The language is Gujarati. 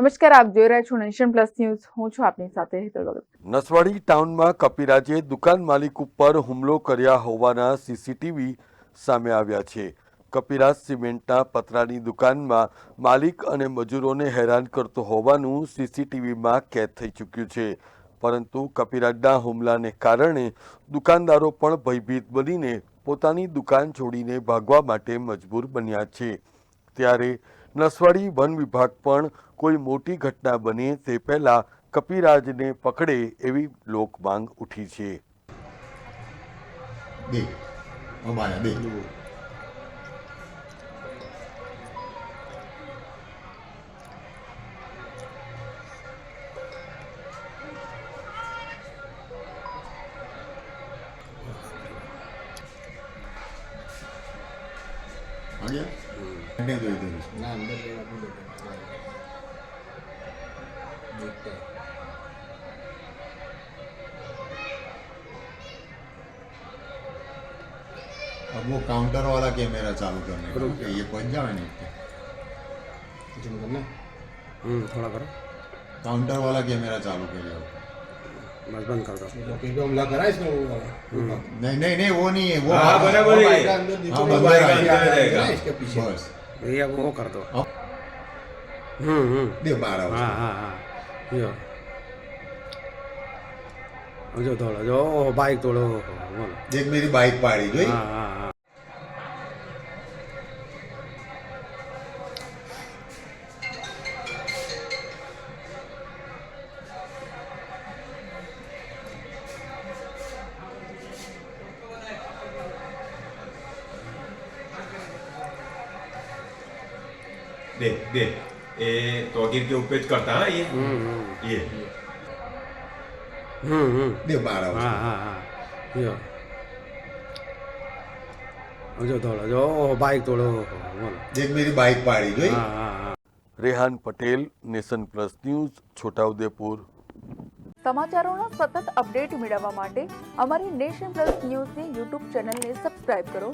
નમસ્કાર, આપ જોઈ રહ્યા છો નેશન પ્લસ ન્યૂઝ. હું છું આપની સાથે હેતલ ભગત. નસવાડી ટાઉનમાં કપિરાજે દુકાન માલિક ઉપર હુમલો કર્યા હોવાના સીસીટીવી સામે આવ્યા છે. કપિરાજ સિમેન્ટના પતરાની દુકાનમાં માલિક અને મજૂરોને હેરાન કરતો હોવાનું સીસીટીવીમાં કેદ થઈ ચૂક્યું છે. પરંતુ કપિરાજના હુમલાને કારણે દુકાનદારો પણ ભયભીત બનીને પોતાની દુકાન છોડીને ભાગવા માટે મજબૂર બન્યા છે. ત્યારે નસવાડી વન વિભાગ પણ કોઈ મોટી ઘટના બને તે પહેલા કપિરાજને પકડે એવી લોક માંગ ઉઠી છે. બે. अब वो काउंटर वाला कैमरा चालू करने का। okay, ये पहुँच जाए नहीं तुम करना। हम्म थोड़ा करो। काउंटर वाला कैमरा चालू कर लिया बस बंद कर दो पे हमला करा इसने वो हम्म। नहीं नहीं नहीं वो नहीं है वो हाँ बराबर है। हाँ, अंदर दिखेगा हाँ, इसके पीछे। बस। भैया वो कर दो अब हम्म हम्म दे मारा हाँ उसको हाँ हाँ जो जो तोड़ो जो ओ, बाइक तोड़ो बोलो देख मेरी बाइक पाड़ी जोई हाँ हाँ हाँ देख देख ये तोगिर के ऊपर करता है ये हम्म हम्म ये हम्म हम्म दे मारा हाँ उसको हाँ हाँ जो जो तोड़ो जो ओ, बाइक तोड़ो बोलो देख मेरी बाइक पाड़ी जोई हाँ हाँ हाँ Rehan Patel Nation Plus News Chhota Udepur સમાચારોના સતત અપડેટ મેળવવા માટે અમારી નેશન પ્લસ ન્યૂઝની યુટ્યુબ ચેનલને સબસ્ક્રાઇબ કરો